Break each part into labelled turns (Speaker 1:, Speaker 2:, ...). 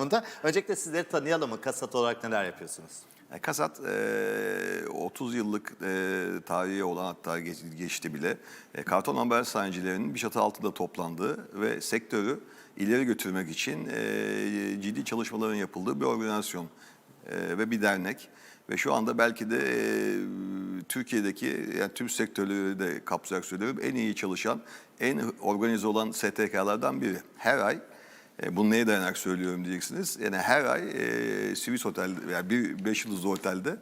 Speaker 1: Bunda Öncelikle sizleri tanıyalım mı? Kasat olarak neler yapıyorsunuz?
Speaker 2: E, Kasat e, 30 yıllık e, tarihi olan hatta geç- geçti bile e, karton ambalaj sanayicilerinin bir çatı altında toplandığı ve sektörü ileri götürmek için e, ciddi çalışmaların yapıldığı bir organizasyon e, ve bir dernek. Ve şu anda belki de e, Türkiye'deki yani tüm sektörleri de kapsayarak söylüyorum en iyi çalışan, en organize olan STK'lardan biri. Her ay e, bunu neye dayanarak söylüyorum diyeceksiniz. Yani her ay e, Swiss Otel, yani bir beş yıldızlı otelde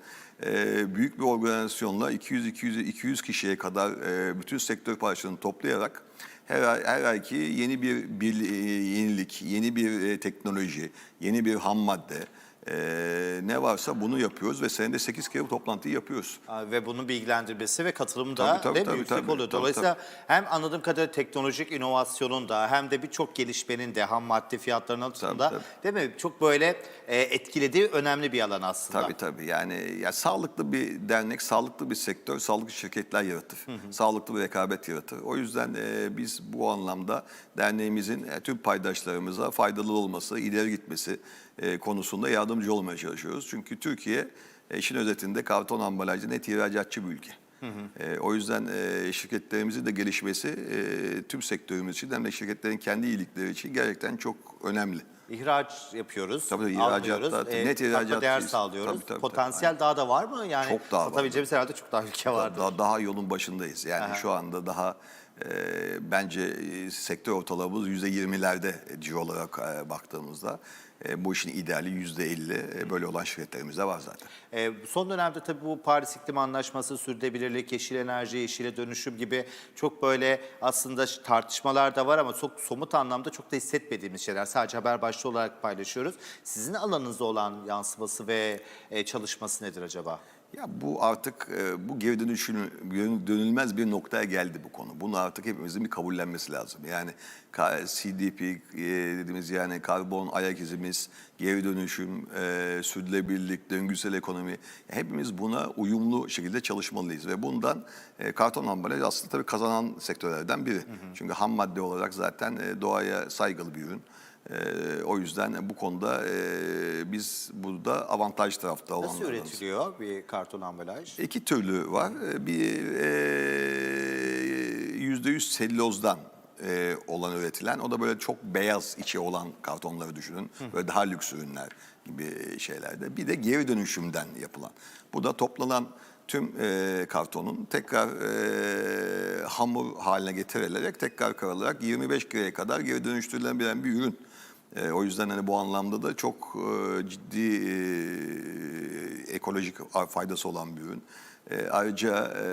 Speaker 2: e, büyük bir organizasyonla 200-200 200 kişiye kadar e, bütün sektör parçalarını toplayarak her ay her ayki yeni bir, bir e, yenilik, yeni bir e, teknoloji, yeni bir ham madde e, ne varsa bunu yapıyoruz ve senede 8 kere bu toplantıyı yapıyoruz.
Speaker 1: Ve bunun bilgilendirmesi ve katılımı da
Speaker 2: Tabii, tabii, tabii,
Speaker 1: yüksek
Speaker 2: tabii,
Speaker 1: oluyor.
Speaker 2: tabii,
Speaker 1: Dolayısıyla hem anladığım kadarıyla teknolojik inovasyonun da hem de birçok gelişmenin de ham madde fiyatlarının altında
Speaker 2: Tabii,
Speaker 1: değil mi? Çok böyle e, etkilediği önemli bir alan aslında.
Speaker 2: Tabii tabii yani ya sağlıklı bir dernek, sağlıklı bir sektör, sağlıklı şirketler yaratır. Sağlıklı bir rekabet yaratır. O yüzden e, biz bu anlamda derneğimizin e, tüm paydaşlarımıza faydalı olması, ileri gitmesi e, konusunda yardımcı olmaya çalışıyoruz. Çünkü Türkiye e, işin özetinde karton ambalajda net ihracatçı bir ülke. E, o yüzden e, şirketlerimizin de gelişmesi e, tüm sektörümüz için hem de şirketlerin kendi iyilikleri için gerçekten çok önemli.
Speaker 1: İhraç yapıyoruz,
Speaker 2: Tabii, tabii, ihracatta
Speaker 1: e,
Speaker 2: net ihracat
Speaker 1: değer sağlıyoruz.
Speaker 2: tabii, tabii,
Speaker 1: Potansiyel daha da var mı? Yani
Speaker 2: Çok daha
Speaker 1: satabileceğimiz herhalde çok daha ülke vardır.
Speaker 2: Daha, daha yolun başındayız. Yani şu anda daha e, bence e, sektör ortalamamız yüzde yirmilerde ciro olarak e, baktığımızda. E, bu işin ideali yüzde elli e, böyle olan şirketlerimiz de var zaten.
Speaker 1: Ee, son dönemde tabii bu Paris İklim Anlaşması, sürdürülebilirlik, yeşil enerji, yeşile dönüşüm gibi çok böyle aslında tartışmalar da var ama çok somut anlamda çok da hissetmediğimiz şeyler. Sadece haber başlığı olarak paylaşıyoruz. Sizin alanınızda olan yansıması ve e, çalışması nedir acaba?
Speaker 2: Ya bu artık e, bu geri dönüşün dönülmez bir noktaya geldi bu konu. Bunu artık hepimizin bir kabullenmesi lazım. Yani CDP e, dediğimiz yani karbon ayak izimiz, geri dönüşüm, e, sürdürülebilirlik, döngüsel ekonomi hepimiz buna uyumlu şekilde çalışmalıyız ve bundan karton ambalaj aslında tabii kazanan sektörlerden biri. Çünkü ham madde olarak zaten doğaya saygılı bir ürün. E, o yüzden bu konuda e, biz burada avantaj tarafta
Speaker 1: Nasıl
Speaker 2: olanlardanız.
Speaker 1: üretiliyor bir karton ambalaj?
Speaker 2: İki türlü var. Ee, Bir yüzde yüz sellozdan e, olan üretilen. O da böyle çok beyaz içi olan kartonları düşünün. Böyle daha lüks ürünler gibi şeylerde. Bir de geri dönüşümden yapılan. Bu da toplanan tüm e, kartonun tekrar e, hamur haline getirilerek tekrar karılarak 25 kiraya kadar geri dönüştürülebilen bir ürün. E, o yüzden hani bu anlamda da çok e, ciddi e, ekolojik faydası olan bir ürün. E, ayrıca e,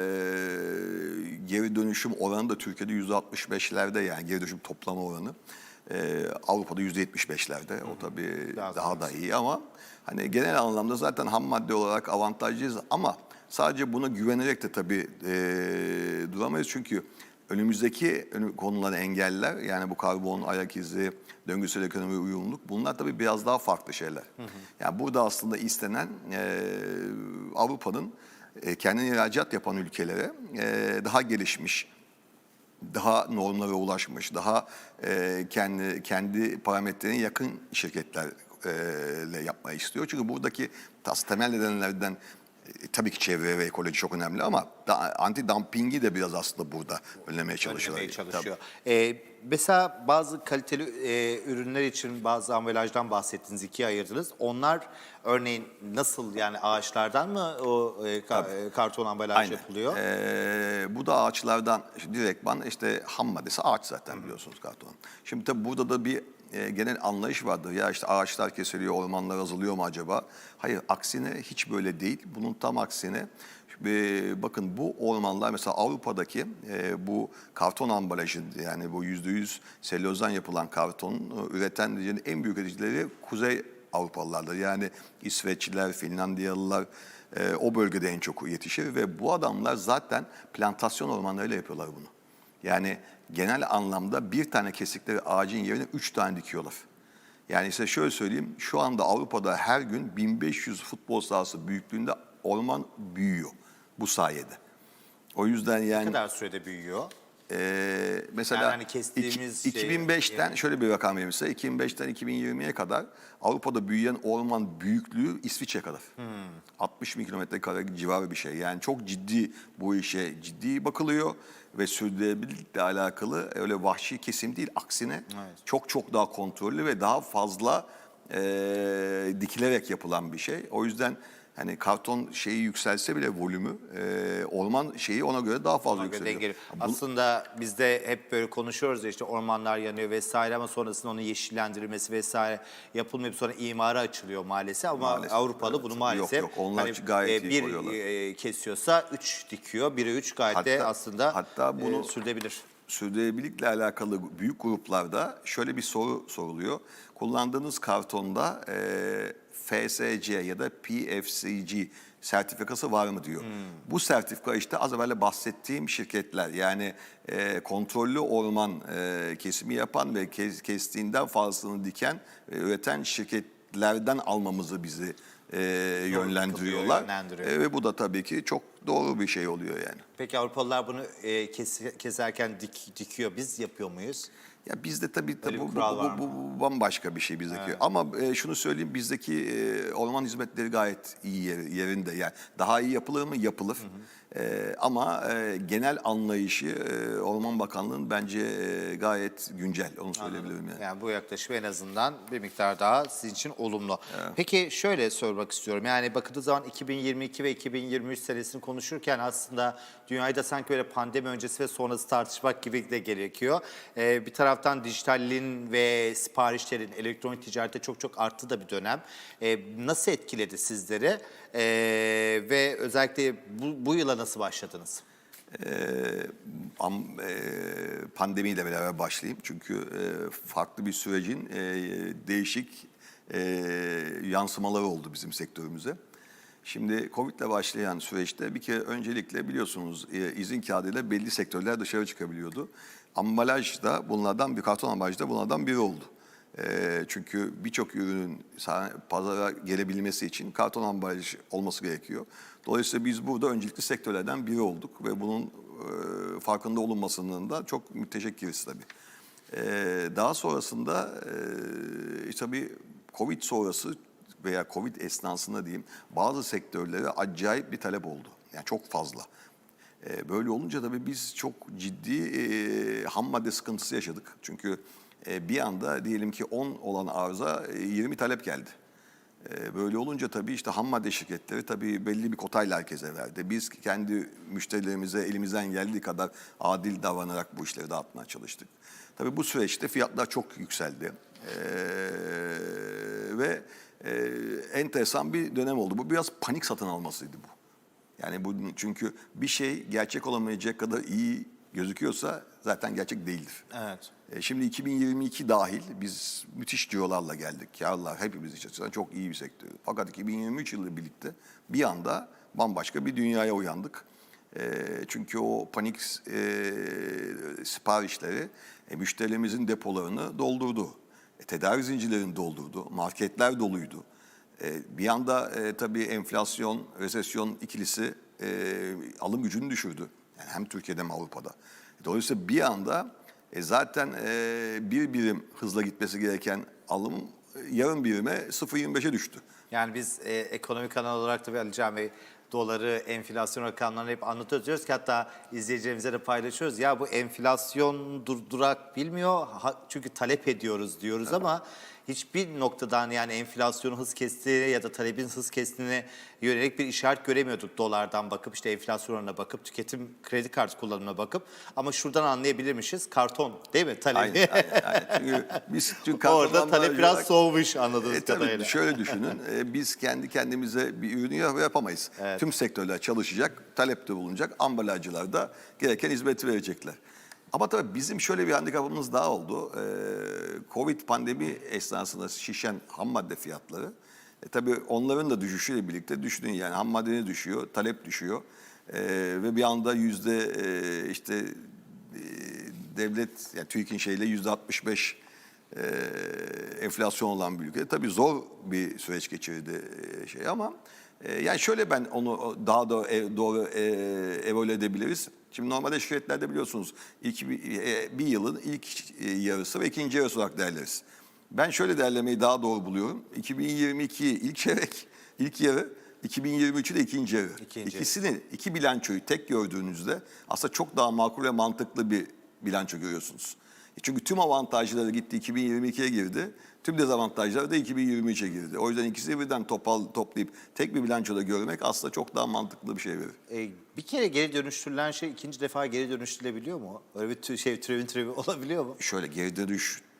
Speaker 2: geri dönüşüm oranı da Türkiye'de yüzde 65'lerde yani geri dönüşüm toplama oranı. E, Avrupa'da yüzde 75'lerde. O tabii
Speaker 1: Biraz
Speaker 2: daha da iyi ama hani genel anlamda zaten ham madde olarak avantajlıyız ama sadece buna güvenerek de tabii e, duramayız çünkü önümüzdeki önü- konulan engeller yani bu karbon ayak izi, döngüsel ekonomi uyumluluk bunlar tabii biraz daha farklı şeyler. Yani burada aslında istenen e, Avrupa'nın e, kendine ihracat yapan ülkelere e, daha gelişmiş, daha normlara ulaşmış, daha e, kendi kendi parametrelerine yakın şirketlerle yapmayı istiyor. Çünkü buradaki tas temel nedenlerden tabii ki çevre ve ekoloji çok önemli ama da, anti dumpingi de biraz aslında burada önlemeye çalışıyor.
Speaker 1: Önlemeye çalışıyor. Ee, mesela bazı kaliteli e, ürünler için bazı ambalajdan bahsettiniz, ikiye ayırdınız. Onlar örneğin nasıl yani ağaçlardan mı o e, ka- e, karton ambalaj
Speaker 2: Aynen.
Speaker 1: yapılıyor?
Speaker 2: Ee, bu da ağaçlardan işte direktman işte ham maddesi ağaç zaten biliyorsunuz kartonun. Şimdi tabii burada da bir e, genel anlayış vardır. Ya işte ağaçlar kesiliyor, ormanlar azalıyor mu acaba? Hayır, aksine hiç böyle değil. Bunun tam aksine e, bakın bu ormanlar mesela Avrupa'daki e, bu karton ambalajı yani bu yüzde yüz selülozdan yapılan karton üreten en büyük üreticileri Kuzey Avrupalılardır. Yani İsveçliler, Finlandiyalılar, o bölgede en çok yetişir ve bu adamlar zaten plantasyon ormanlarıyla yapıyorlar bunu. Yani genel anlamda bir tane kestikleri ağacın yerine üç tane dikiyorlar. Yani size şöyle söyleyeyim, şu anda Avrupa'da her gün 1500 futbol sahası büyüklüğünde orman büyüyor bu sayede. O yüzden
Speaker 1: ne
Speaker 2: yani
Speaker 1: kadar sürede büyüyor?
Speaker 2: E, mesela
Speaker 1: Yani hani kestiğimiz
Speaker 2: iki-
Speaker 1: şey-
Speaker 2: 2005'ten şöyle bir rakam vereyim size. 2005'ten 2020'ye kadar Avrupa'da büyüyen orman büyüklüğü İsviçre kadar.
Speaker 1: Hmm.
Speaker 2: 60 bin kilometre kare civarı bir şey. Yani çok ciddi bu işe ciddi bakılıyor ve sürdürülebilirlikle alakalı öyle vahşi kesim değil. Aksine çok çok daha kontrollü ve daha fazla e, dikilerek yapılan bir şey. O yüzden hani karton şeyi yükselse bile volümü e, orman şeyi ona göre daha fazla yükseliyor.
Speaker 1: dengeli.
Speaker 2: Bu-
Speaker 1: Aslında bizde hep böyle konuşuyoruz ya işte ormanlar yanıyor vesaire ama sonrasında onun yeşillendirilmesi vesaire yapılmayıp sonra imara açılıyor maalesef ama
Speaker 2: Maalesef,
Speaker 1: Avrupalı
Speaker 2: evet.
Speaker 1: bunu
Speaker 2: Yok,
Speaker 1: maalesef
Speaker 2: yok, onlar
Speaker 1: hani,
Speaker 2: gayet
Speaker 1: e,
Speaker 2: iyi
Speaker 1: bir e, kesiyorsa üç dikiyor. Biri üç gayet de
Speaker 2: Hatta-
Speaker 1: aslında
Speaker 2: hatta bunu-
Speaker 1: e, sürdürülebilir.
Speaker 2: sürdürülebilirlikle alakalı büyük gruplarda şöyle bir soru soruluyor. Kullandığınız kartonda e, FSC ya da PFCG sertifikası var mı diyor. Bu sertifika işte az evvel bahsettiğim şirketler yani e, kontrollü orman e, kesimi yapan ve kes, kestiğinden fazlasını diken ve üreten şirketlerden almamızı bizi e, yönlendiriyorlar.
Speaker 1: yönlendiriyor.
Speaker 2: E, ve bu da tabii ki çok doğru bir şey oluyor yani.
Speaker 1: Peki Avrupalılar bunu e, kes, keserken dik, dikiyor. Biz yapıyor muyuz?
Speaker 2: Ya bizde tabii, tabii bu, bu, bu, bu- bu bambaşka bir şey bizdeki. Ama e, şunu söyleyeyim bizdeki e, orman hizmetleri gayet iyi yer- yerinde. Yani daha iyi yapılır mı? Yapılır. E, ama e, genel anlayışı e, Orman Bakanlığı'nın bence e, gayet güncel. Onu söyleyebilirim yani.
Speaker 1: Yani bu yaklaşım en azından bir miktar daha sizin için olumlu. Peki şöyle sormak istiyorum. Yani bakıldığı zaman 2022 ve 2023 senesini konuşurken aslında dünyayı da sanki böyle pandemi öncesi ve sonrası tartışmak gibi de gerekiyor. Ee, bir taraftan dijitalin ve siparişlerin elektronik ticarette çok çok arttı da bir dönem. Ee, nasıl etkiledi sizleri? Ee, ve özellikle bu, bu yıla nasıl başladınız?
Speaker 2: Ee, e, pandemiyle beraber başlayayım. Çünkü e, farklı bir sürecin e, değişik yansımaları oldu bizim sektörümüze. Şimdi Covid ile başlayan süreçte bir kere öncelikle biliyorsunuz izin kağıdıyla belli sektörler dışarı çıkabiliyordu. Ambalaj da bunlardan bir karton ambalaj da bunlardan biri oldu. E, çünkü birçok ürünün pazara gelebilmesi için karton ambalaj olması gerekiyor. Dolayısıyla biz burada öncelikli sektörlerden biri olduk ve bunun e, farkında olunmasının da çok müteşekkiriz tabii. E, daha sonrasında e, tabii Covid sonrası veya Covid esnasında diyeyim bazı sektörlere acayip bir talep oldu. Yani çok fazla. E, böyle olunca tabii biz çok ciddi e, ham madde sıkıntısı yaşadık. Çünkü bir anda diyelim ki 10 olan arıza e, 20 talep geldi. E, Böyle olunca tabii işte ham madde şirketleri tabii belli bir kotayla herkese verdi. Biz kendi müşterilerimize elimizden geldiği kadar adil davranarak bu işleri dağıtmaya çalıştık. Tabii bu süreçte fiyatlar çok yükseldi. E, ve e, enteresan bir dönem oldu. Bu biraz panik satın almasıydı bu. Yani bu çünkü bir şey gerçek olamayacak kadar iyi gözüküyorsa zaten gerçek değildir.
Speaker 1: Evet.
Speaker 2: E, Şimdi 2022 dahil biz müthiş cirolarla geldik. Karlar hepimiz için çok iyi bir sektör. Fakat 2023 yılı birlikte bir anda bambaşka bir dünyaya uyandık. E, çünkü o panik e, siparişleri e, müşterilerimizin depolarını doldurdu. E, tedarik zincirlerini doldurdu. Marketler doluydu. E, bir anda e, tabii enflasyon, resesyon ikilisi e, alım gücünü düşürdü. Yani hem Türkiye'de hem Avrupa'da. Dolayısıyla bir anda e, zaten e, bir birim hızla gitmesi gereken alım e, yarım birime 0.25'e düştü.
Speaker 1: Yani biz e, ekonomi kanalı olarak tabii Ali Can Bey doları, enflasyon rakamlarını hep anlatıyoruz. Diyoruz ki hatta izleyicilerimize de paylaşıyoruz. Ya bu enflasyon durdurak bilmiyor ha- çünkü talep ediyoruz diyoruz ama hiçbir noktadan yani enflasyonun hız kestiğine ya da talebin hız kestiğine yönelik bir işaret göremiyorduk. Dolardan bakıp işte enflasyon oranına bakıp tüketim kredi kartı kullanımına bakıp ama şuradan anlayabilirmişiz karton değil mi talebi?
Speaker 2: Aynen, aynen, aynen. Çünkü biz çünkü
Speaker 1: Orada talep biraz
Speaker 2: olarak-
Speaker 1: soğumuş anladığınız
Speaker 2: E, tabii
Speaker 1: kadarıyla.
Speaker 2: şöyle düşünün, e, biz kendi kendimize bir ürünü yap- yapamayız. Tüm sektörler çalışacak, talepte bulunacak, ambalajcılar da gereken hizmeti verecekler. Ama tabii bizim şöyle bir handikapımız daha oldu. E, Covid pandemi esnasında şişen ham madde fiyatları, e, tabii onların da düşüşüyle birlikte düşünün yani ham madde düşüyor, talep düşüyor. E, ve bir anda yüzde e, işte e, devlet, yani TÜİK'in şeyle yüzde 65 e, enflasyon olan bir ülke. Tabii zor bir süreç geçirdi e, şey ama E, yani şöyle ben onu daha da e, doğru e, evaluate edebiliriz. Şimdi normalde şirketlerde biliyorsunuz ilk bir, e, bir yılın ilk e, yarısı ve ikinci yarısı olarak değerleriz. Ben şöyle değerlemeyi daha doğru buluyorum. 2022 ilk çeyrek, ilk yarı, 2023'ü de ikinci yarı.
Speaker 1: İkinci.
Speaker 2: İkisini, iki bilançoyu tek gördüğünüzde aslında çok daha makul ve mantıklı bir bilanço görüyorsunuz. E Çünkü tüm avantajları gitti 2022'ye girdi. Tüm dezavantajları da 2023'e girdi. O yüzden ikisini birden topal, toplayıp tek bir bilançoda görmek aslında çok daha mantıklı bir şey verir.
Speaker 1: E, bir kere geri dönüştürülen şey ikinci defa geri dönüştürülebiliyor mu? Öyle bir tü- şey türevin türevi olabiliyor mu?
Speaker 2: Şöyle geride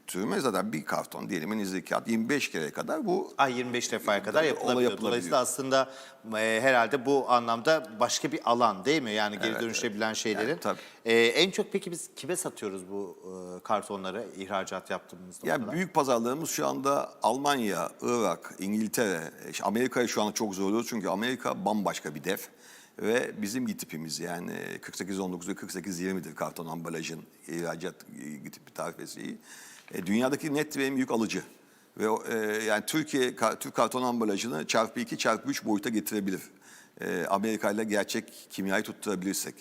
Speaker 2: düştürme zaten bir karton diyelim elinizdeki kağıt 25 kere kadar bu
Speaker 1: Ay 25 defaya kadar yapılabiliyor.
Speaker 2: yapılabiliyor.
Speaker 1: Dolayısıyla aslında e, herhalde bu anlamda başka bir alan değil mi? Yani geri
Speaker 2: Evet,
Speaker 1: dönüşebilen şeylerin.
Speaker 2: Yani tabii.
Speaker 1: E, en çok peki biz kime satıyoruz bu e, kartonları ihracat yaptığımız
Speaker 2: Yani büyük pazarlarımız şu anda Almanya, Irak, İngiltere, işte Amerika'yı şu anda çok zorluyoruz çünkü Amerika bambaşka bir dev. Ve bizim gitipimiz yani 48-19 ve 48-20'dir karton ambalajın ihracat gitipi tarifesi. E, dünyadaki net ve en büyük alıcı. Ve e, yani Türkiye ka- Türk karton ambalajını çarpı 2 çarpı 3 boyuta getirebilir. E, Amerika ile gerçek kimyayı tutturabilirsek.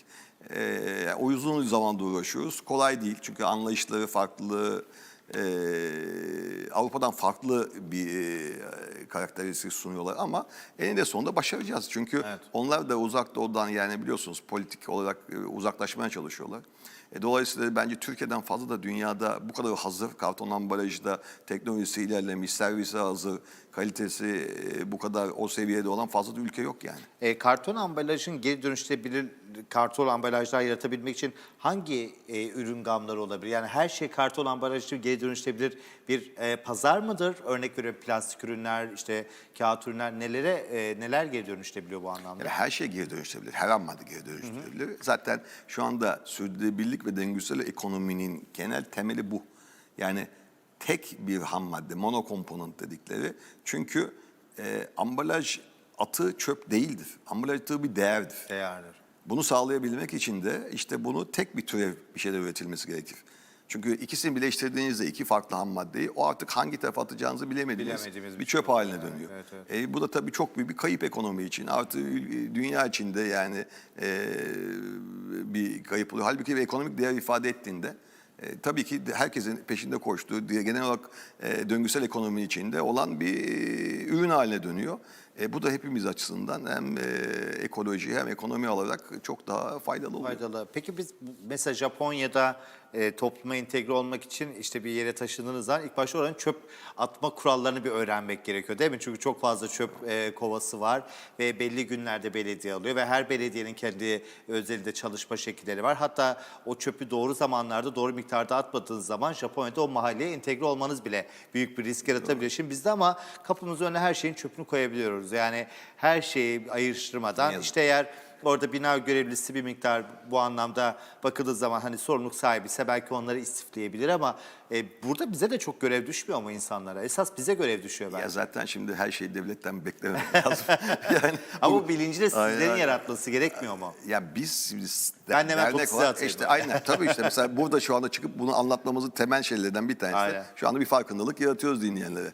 Speaker 2: E, o uzun zamanda uğraşıyoruz. Kolay değil çünkü anlayışları farklı, e, Avrupa'dan farklı bir e, karakteristik sunuyorlar ama eninde sonunda başaracağız. Çünkü
Speaker 1: Evet.
Speaker 2: onlar da uzak doğudan yani biliyorsunuz politik olarak e, uzaklaşmaya çalışıyorlar. E, dolayısıyla bence Türkiye'den fazla da dünyada bu kadar hazır karton ambalajda teknolojisi ilerlemiş, servise hazır, kalitesi e, bu kadar o seviyede olan fazla da ülke yok yani.
Speaker 1: E, karton ambalajın geri dönüştürebilir karton ambalajlar yaratabilmek için hangi e, ürün gamları olabilir? Yani her şey karton ambalajı geri dönüştürebilir bir e, pazar mıdır? Örnek veriyorum plastik ürünler, işte kağıt ürünler nelere e, neler geri dönüştürebiliyor bu anlamda?
Speaker 2: Yani her şey geri dönüştürebilir. Her ham madde geri dönüştürebilir. Zaten şu anda sürdürülebilirlik ve döngüsel ekonominin genel temeli bu. Yani tek bir ham madde, monokomponent dedikleri. Çünkü e, ambalaj atığı çöp değildir. Ambalaj atığı bir değerdir.
Speaker 1: Değerler.
Speaker 2: Bunu sağlayabilmek için de işte bunu tek bir türev bir şeyler üretilmesi gerekir. Çünkü ikisini birleştirdiğinizde iki farklı ham maddeyi o artık hangi tarafa atacağınızı bilemediğiniz,
Speaker 1: Bilemediğimiz
Speaker 2: bir
Speaker 1: bir
Speaker 2: çöp
Speaker 1: şey
Speaker 2: haline
Speaker 1: oluyor.
Speaker 2: dönüyor.
Speaker 1: Evet, evet.
Speaker 2: E, bu da tabii çok büyük bir kayıp ekonomi için. Artı dünya içinde yani e, bir kayıp oluyor. Halbuki bir ekonomik değer ifade ettiğinde e, tabii ki herkesin peşinde koştuğu, genel olarak e, döngüsel ekonomi içinde olan bir e, ürün haline dönüyor. E, bu da hepimiz açısından hem e, ekoloji hem ekonomi olarak çok daha faydalı oluyor.
Speaker 1: Faydalı. Peki biz mesela Japonya'da e, topluma entegre olmak için işte bir yere taşındığınız zaman ilk başta oranın çöp atma kurallarını bir öğrenmek gerekiyor değil mi? Çünkü çok fazla çöp e, kovası var ve belli günlerde belediye alıyor ve her belediyenin kendi özelinde çalışma şekilleri var. Hatta o çöpü doğru zamanlarda doğru miktarda atmadığınız zaman Japonya'da o mahalleye entegre olmanız bile büyük bir risk yaratabilir. Şimdi bizde ama kapımızın önüne her şeyin çöpünü koyabiliyoruz. Yani her şeyi ayrıştırmadan işte eğer orada bina görevlisi bir miktar bu anlamda bakıldığı zaman hani sorumluluk sahibi ise belki onları istifleyebilir ama e, burada bize de çok görev düşmüyor mu insanlara? Esas bize görev düşüyor bence.
Speaker 2: Ya zaten şimdi her şeyi devletten beklememek lazım. yani
Speaker 1: ama
Speaker 2: bu-
Speaker 1: bilinci de sizlerin
Speaker 2: Aynen,
Speaker 1: yaratması gerekmiyor mu?
Speaker 2: Ya biz, biz
Speaker 1: Ben de hemen topu
Speaker 2: dernek olarak işte aynen tabii işte mesela burada şu anda çıkıp bunu anlatmamızın temel şeylerden bir tanesi.
Speaker 1: Aynen.
Speaker 2: Şu anda bir farkındalık yaratıyoruz dinleyenlere.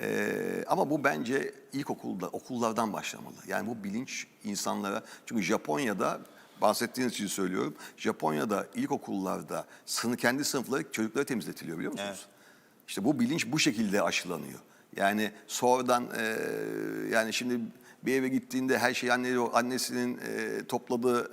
Speaker 2: Ee, ama bu bence ilkokulda, okullardan başlamalı. Yani bu bilinç insanlara, çünkü Japonya'da bahsettiğiniz için söylüyorum. Japonya'da ilkokullarda sınıf, kendi sınıfları çocukları temizletiliyor biliyor musunuz?
Speaker 1: Evet.
Speaker 2: İşte bu bilinç bu şekilde aşılanıyor. Yani sonradan e, yani şimdi bir eve gittiğinde her şey anne, annesinin e, topladığı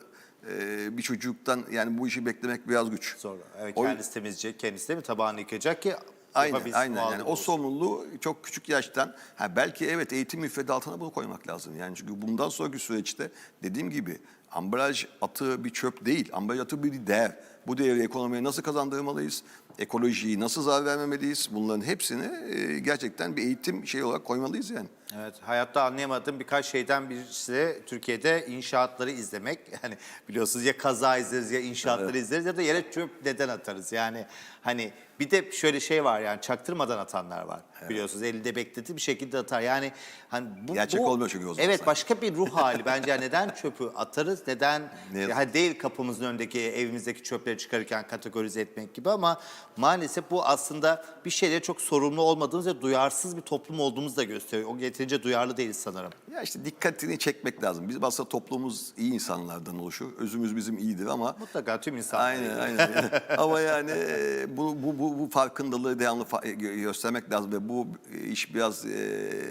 Speaker 2: e, bir çocuktan yani bu işi beklemek biraz güç.
Speaker 1: Sonra evet,
Speaker 2: O-
Speaker 1: kendisi temizleyecek, kendisi de mi tabağını yıkayacak ki
Speaker 2: Aynen, aynen. Yani o sorumluluğu çok küçük yaştan, ha belki evet eğitim müfredatına bunu koymak lazım. Yani çünkü bundan sonraki süreçte dediğim gibi ambalaj atığı bir çöp değil, ambalaj atığı bir değer. Bu değeri ekonomiye nasıl kazandırmalıyız? Ekolojiyi nasıl zarar vermemeliyiz? Bunların hepsini e, gerçekten bir eğitim şey olarak koymalıyız yani.
Speaker 1: Evet, hayatta anlayamadığım birkaç şeyden birisi de Türkiye'de inşaatları izlemek. Yani biliyorsunuz ya kaza izleriz ya inşaatları izleriz ya da yere çöp neden atarız. Yani hani bir de şöyle şey var yani çaktırmadan atanlar var. Biliyorsunuz elinde bekleti bir şekilde atar. Yani hani bu
Speaker 2: Gerçek
Speaker 1: bu-
Speaker 2: olmuyor çünkü o zaman
Speaker 1: Evet
Speaker 2: sanki.
Speaker 1: başka bir ruh hali bence. Neden çöpü atarız? Neden
Speaker 2: Ne
Speaker 1: yani değil kapımızın önündeki evimizdeki çöpleri çıkarırken kategorize etmek gibi ama maalesef bu aslında bir şeylere çok sorumlu olmadığımız ve duyarsız bir toplum olduğumuzu da gösteriyor. O yeterince duyarlı değiliz sanırım.
Speaker 2: Ya işte dikkatini çekmek lazım. Biz aslında toplumumuz iyi insanlardan oluşur. Özümüz bizim iyidir ama
Speaker 1: Mutlaka tüm insanlar.
Speaker 2: Aynen aynen. ama yani e, bu, bu, bu, bu farkındalığı devamlı fa- gö- göstermek lazım ve bu iş biraz e,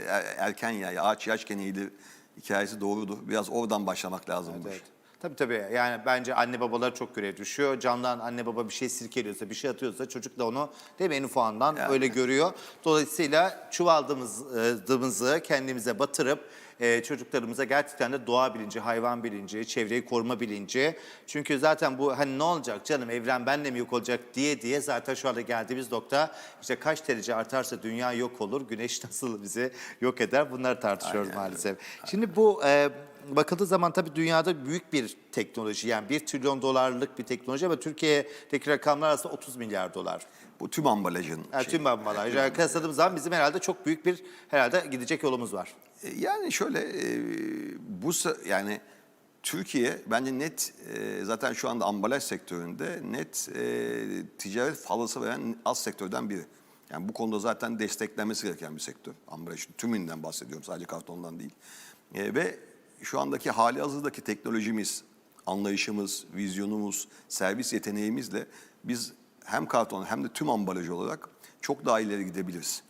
Speaker 2: er- erken ya ağaç yaşken eğilir hikayesi doğrudur. Biraz oradan başlamak lazım iş.
Speaker 1: Evet. Tabii tabii yani bence anne babalara çok görev düşüyor. Camdan anne baba bir şey sirkeliyorsa, bir şey atıyorsa çocuk da onu değil mi en ufağından
Speaker 2: Yani.
Speaker 1: öyle görüyor. Dolayısıyla çuvaldığımızı kendimize batırıp e, çocuklarımıza gerçekten de doğa bilinci, hayvan bilinci, çevreyi koruma bilinci. Çünkü zaten bu hani ne olacak canım evren benle mi yok olacak diye diye zaten şu anda geldiğimiz nokta işte kaç derece artarsa dünya yok olur, güneş nasıl bizi yok eder bunları tartışıyoruz
Speaker 2: Aynen
Speaker 1: maalesef. Şimdi bu e, bakıldığı zaman tabii dünyada büyük bir teknoloji yani 1 trilyon dolarlık bir teknoloji ama Türkiye'deki rakamlar aslında 30 milyar dolar.
Speaker 2: Bu tüm ambalajın
Speaker 1: Yani
Speaker 2: şeyi.
Speaker 1: tüm ambalaj. Yani kıyasladığımız zaman bizim herhalde çok büyük bir herhalde gidecek yolumuz var.
Speaker 2: E, Yani şöyle e, bu yani Türkiye bence net e, zaten şu anda ambalaj sektöründe net e, ticaret falası veren az sektörden biri. Yani bu konuda zaten desteklenmesi gereken bir sektör. Ambalaj tümünden bahsediyorum sadece kartondan değil. E, ve şu andaki hali hazırdaki teknolojimiz, anlayışımız, vizyonumuz, servis yeteneğimizle biz hem karton hem de tüm ambalaj olarak çok daha ileri gidebiliriz.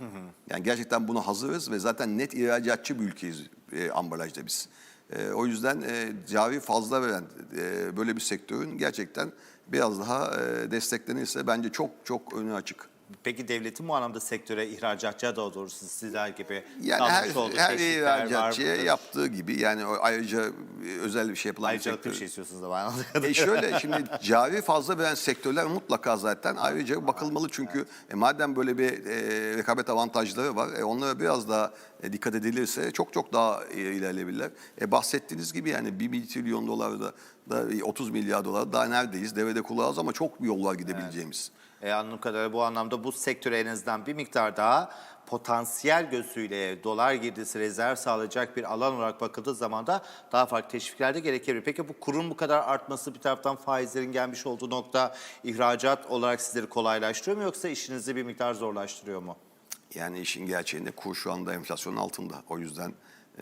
Speaker 2: Yani gerçekten buna hazırız ve zaten net ihracatçı bir ülkeyiz e, ambalajda biz. E, o yüzden e, cari fazla veren e, böyle bir sektörün gerçekten biraz daha e, desteklenirse bence çok çok önü açık.
Speaker 1: Peki devletin bu anlamda sektöre ihracatçıya daha doğrusu sizler gibi
Speaker 2: Yani her,
Speaker 1: olduğu
Speaker 2: her
Speaker 1: var
Speaker 2: ihracatçıya yaptığı gibi yani ayrıca özel bir şey yapılan bir
Speaker 1: Ayrıcalıklı
Speaker 2: sektör.
Speaker 1: bir şey istiyorsunuz ama anladığım
Speaker 2: E şöyle şimdi cari fazla veren sektörler mutlaka zaten ayrıca bakılmalı çünkü e, madem böyle bir e, rekabet avantajları var e, onlara biraz daha dikkat edilirse çok çok daha e, ilerleyebilirler. E, bahsettiğiniz gibi yani 1 trilyon dolar da, da 30 milyar dolar daha neredeyiz devede kulağız ama çok yol var gidebileceğimiz.
Speaker 1: E, anladığım kadarıyla bu anlamda bu sektöre en azından bir miktar daha potansiyel gözüyle dolar girdisi rezerv sağlayacak bir alan olarak bakıldığı zaman da daha farklı teşvikler de gerekebilir. Peki bu kurun bu kadar artması bir taraftan faizlerin gelmiş olduğu nokta ihracat olarak sizleri kolaylaştırıyor mu yoksa işinizi bir miktar zorlaştırıyor mu?
Speaker 2: Yani işin gerçeğinde kur şu anda enflasyonun altında. O yüzden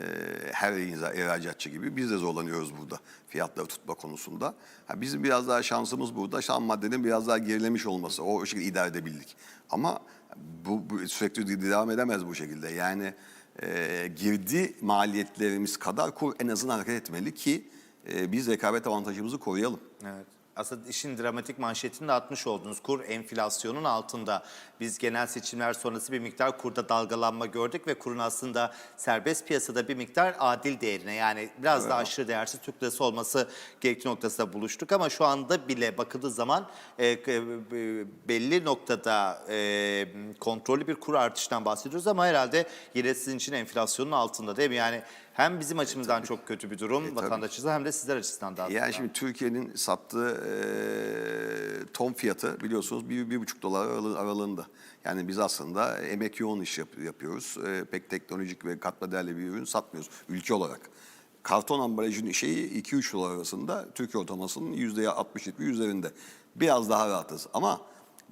Speaker 2: e, her ihra- ihracatçı gibi biz de zorlanıyoruz burada fiyatları tutma konusunda. Ha, bizim biraz daha şansımız burada ham maddenin biraz daha gerilemiş olması. O şekilde idare edebildik. Ama bu, bu sürekli devam edemez bu şekilde. Yani e, girdi maliyetlerimiz kadar kur en azından hareket etmeli ki e, biz rekabet avantajımızı koruyalım.
Speaker 1: Evet. Aslında işin dramatik manşetini de atmış oldunuz. Kur enflasyonun altında. Biz genel seçimler sonrası bir miktar kurda dalgalanma gördük ve kurun aslında serbest piyasada bir miktar adil değerine yani biraz daha aşırı değersiz Türk lirası olması gerektiği noktasında buluştuk. Ama şu anda bile bakıldığı zaman e, e, belli noktada e, kontrollü bir kur artışından bahsediyoruz ama herhalde yine sizin için enflasyonun altında değil mi? Yani hem bizim açımızdan çok kötü bir durum vatandaş açısından hem de sizler açısından da aslında.
Speaker 2: Yani şimdi Türkiye'nin sattığı e, ton fiyatı biliyorsunuz bir, bir buçuk dolar aralı- aralığında. Yani biz aslında emek yoğun iş yap- yapıyoruz. E, pek teknolojik ve katma değerli bir ürün satmıyoruz ülke olarak. Karton ambalajın şeyi 2-3 dolar arasında Türkiye ortalamasının %60-70 üzerinde. Biraz daha rahatız ama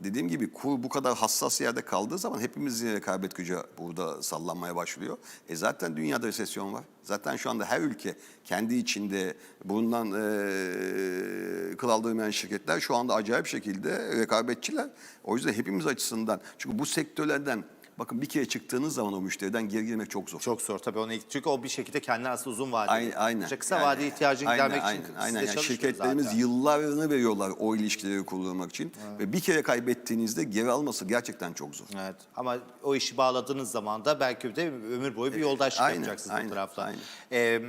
Speaker 2: dediğim gibi kur bu kadar hassas yerde kaldığı zaman hepimizin rekabet gücü burada sallanmaya başlıyor. E zaten dünyada resesyon var. Zaten şu anda her ülke kendi içinde bundan e, kıl aldırmayan şirketler şu anda acayip şekilde rekabetçiler. O yüzden hepimiz açısından çünkü bu sektörlerden bakın bir kere çıktığınız zaman o müşteriden geri girmek çok zor.
Speaker 1: Çok zor tabii onu çünkü o bir şekilde kendine aslında uzun vadeli.
Speaker 2: Aynen, aynen.
Speaker 1: İşte kısa
Speaker 2: Yani,
Speaker 1: vadeli ihtiyacını
Speaker 2: aynen,
Speaker 1: gidermek
Speaker 2: aynen,
Speaker 1: için
Speaker 2: aynen. Yani şirketlerimiz
Speaker 1: zaten.
Speaker 2: yıllarını veriyorlar o ilişkileri kurulamak için ve bir kere kaybettiğinizde geri alması gerçekten çok zor.
Speaker 1: Evet ama o işi bağladığınız zaman da belki de ömür boyu bir yoldaşlık
Speaker 2: aynen,
Speaker 1: yapacaksınız
Speaker 2: aynen,
Speaker 1: bu tarafta.
Speaker 2: aynen.
Speaker 1: Ee,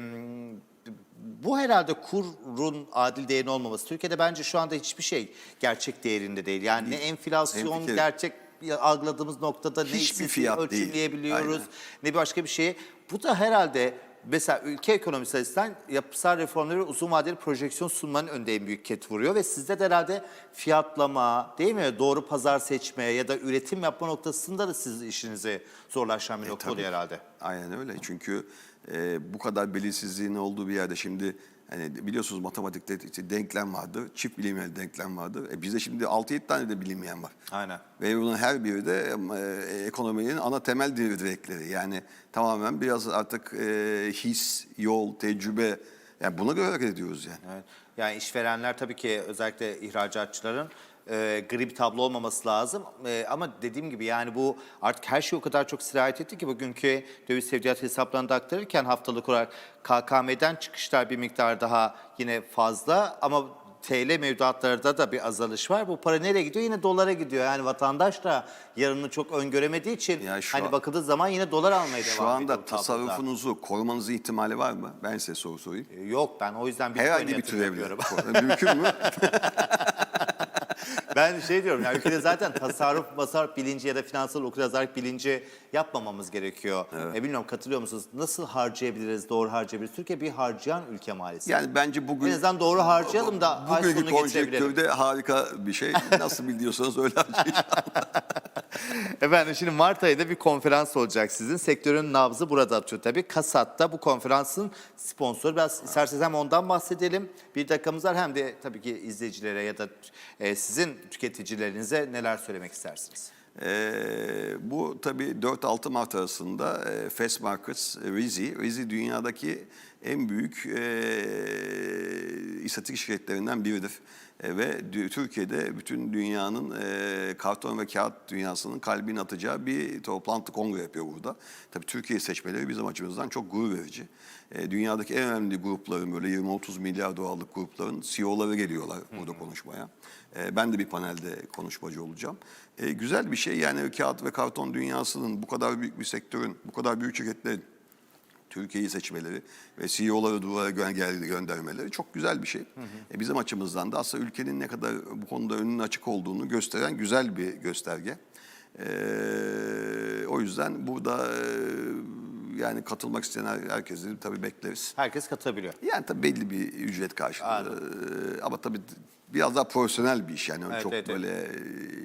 Speaker 1: bu herhalde kurun adil değerin olmaması. Türkiye'de bence şu anda hiçbir şey gerçek değerinde değil. Yani ne enflasyon gerçek algıladığımız noktada ne
Speaker 2: Hiçbir
Speaker 1: işsizliği
Speaker 2: fiyat değil.
Speaker 1: ölçümleyebiliyoruz
Speaker 2: Aynen.
Speaker 1: ne başka bir şey. Bu da herhalde mesela ülke ekonomisi açısından yapısal reformları uzun vadeli projeksiyon sunmanın önünde en büyük ket vuruyor ve sizde de herhalde fiyatlama değil mi doğru pazar seçme ya da üretim yapma noktasında da siz işinizi zorlaştıran bir nokta
Speaker 2: tabii
Speaker 1: oluyor herhalde.
Speaker 2: Aynen öyle çünkü e, bu kadar belirsizliğin olduğu bir yerde şimdi Hani biliyorsunuz matematikte işte denklem vardır, çift bilinmeyen denklem vardır. E bizde şimdi 6-7 tane de bilinmeyen var.
Speaker 1: Aynen.
Speaker 2: Ve bunun her biri de e, ekonominin ana temel direkleri. Yani tamamen biraz artık e, his, yol, tecrübe. Yani buna göre hareket ediyoruz yani.
Speaker 1: Evet. Yani işverenler tabii ki özellikle ihracatçıların e, gri bir tablo olmaması lazım. E, ama dediğim gibi yani bu artık her şey o kadar çok sirayet etti ki bugünkü döviz sevdiyat hesaplarını da aktarırken haftalık olarak KKM'den çıkışlar bir miktar daha yine fazla ama TL mevduatlarda da bir azalış var. Bu para nereye gidiyor? Yine dolara gidiyor. Yani vatandaş da yarını çok öngöremediği için
Speaker 2: Ya şu
Speaker 1: hani
Speaker 2: an-
Speaker 1: bakıldığı zaman yine dolar almaya devam
Speaker 2: Şu
Speaker 1: ediyor.
Speaker 2: anda
Speaker 1: bu tabloda.
Speaker 2: tasarrufunuzu korumanızın ihtimali var mı? Ben size soru sorayım.
Speaker 1: E, Yok ben o yüzden Bitcoin'e
Speaker 2: Herhangi bir
Speaker 1: yapıyorum.
Speaker 2: Mümkün mü?
Speaker 1: Ben şey diyorum yani ülkede zaten tasarruf, masarruf bilinci ya da finansal okuryazarlık bilinci yapmamamız gerekiyor. E bilmiyorum katılıyor musunuz? Nasıl harcayabiliriz, doğru harcayabiliriz? Türkiye bir harcayan ülke maalesef.
Speaker 2: Yani bence bugün...
Speaker 1: en azından doğru harcayalım da ay
Speaker 2: Bugünkü
Speaker 1: sonunu getirebilelim.
Speaker 2: konjonktürde harika bir şey. Nasıl biliyorsanız öyle harcayın.
Speaker 1: Efendim şimdi Mart ayında bir konferans olacak sizin. Sektörün nabzı burada atıyor tabii. Kasat'ta bu konferansın sponsoru. Biraz isterseniz hem ondan bahsedelim. Bir dakikamız var hem de tabii ki izleyicilere ya da e, sizin tüketicilerinize neler söylemek istersiniz?
Speaker 2: Ee, bu tabii 4-6 Mart arasında e, Fast Markets e, Rizi, Rizi dünyadaki en büyük e, istatistik şirketlerinden biridir. E, ve Türkiye'de bütün dünyanın e, karton ve kağıt dünyasının kalbini atacağı bir toplantı kongre yapıyor burada. Tabii Türkiye seçmeleri bizim açımızdan çok gurur verici. E, dünyadaki en önemli grupların böyle 20-30 milyar dolarlık grupların CEO'ları geliyorlar burada konuşmaya. E, ben de bir panelde konuşmacı olacağım. E, güzel bir şey yani kağıt ve karton dünyasının bu kadar büyük bir sektörün, bu kadar büyük şirketlerin Türkiye'yi seçmeleri ve CEO'ları duvara göndermeleri çok güzel bir şey. E, bizim açımızdan da aslında ülkenin ne kadar bu konuda önünün açık olduğunu gösteren güzel bir gösterge. E, o yüzden burada e, yani katılmak isteyen her- herkesi tabii bekleriz.
Speaker 1: Herkes katılabiliyor.
Speaker 2: Yani tabii belli bir ücret karşılığı. Ee, Ama tabii biraz daha profesyonel bir iş yani
Speaker 1: Evet,
Speaker 2: çok
Speaker 1: evet, evet.
Speaker 2: böyle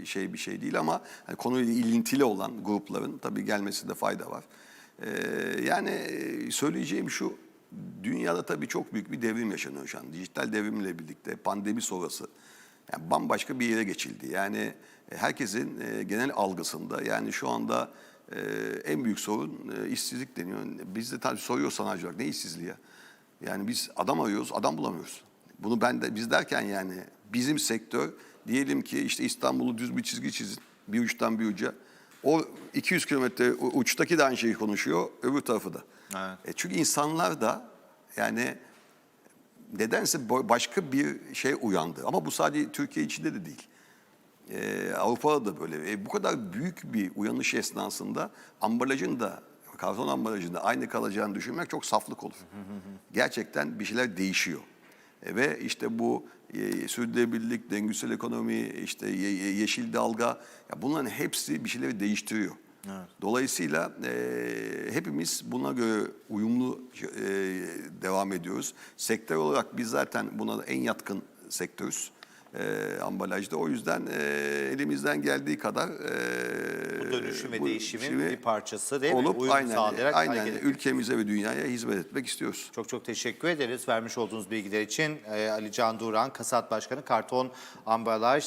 Speaker 2: şey bir şey değil ama hani konuyla ilintili olan grupların tabii gelmesinde fayda var. Ee, yani söyleyeceğim şu dünyada tabii çok büyük bir devrim yaşanıyor şu an. Dijital devrimle birlikte pandemi sonrası yani bambaşka bir yere geçildi. Yani e, herkesin e, genel algısında yani şu anda e, en büyük sorun e, işsizlik deniyor. Biz de tabii soruyor sanayiciler ne işsizliği ya? Yani biz adam arıyoruz, adam bulamıyoruz. Bunu ben de biz derken yani bizim sektör diyelim ki işte İstanbul'u düz bir çizgi çizin bir uçtan bir uca. O 200 kilometre uçtaki de aynı şeyi konuşuyor, öbür tarafı da.
Speaker 1: Evet.
Speaker 2: E çünkü insanlar da yani nedense başka bir şey uyandı. Ama bu sadece Türkiye içinde de değil. Ee, Avrupa'da da böyle. E, bu kadar büyük bir uyanış esnasında ambalajın da karton ambalajın da aynı kalacağını düşünmek çok saflık olur. Gerçekten bir şeyler değişiyor. Ve işte bu e, sürdürülebilirlik, dengüsel ekonomi, işte ye- ye- yeşil dalga ya bunların hepsi bir şeyleri değiştiriyor. Dolayısıyla e, hepimiz buna göre uyumlu e, devam ediyoruz. Sektör olarak biz zaten buna en yatkın sektörüz e, ambalajda. O yüzden e, elimizden geldiği kadar e,
Speaker 1: Bu dönüşüm ve
Speaker 2: bu
Speaker 1: değişimin
Speaker 2: işimi
Speaker 1: bir parçası değil mi?
Speaker 2: olup
Speaker 1: Uyum
Speaker 2: aynen,
Speaker 1: sağlayarak
Speaker 2: aynen ülkemize ve dünyaya hizmet etmek istiyoruz.
Speaker 1: Çok çok teşekkür ederiz vermiş olduğunuz bilgiler için. Ee, Ali Can Duran, Kasat Başkanı, Karton Ambalaj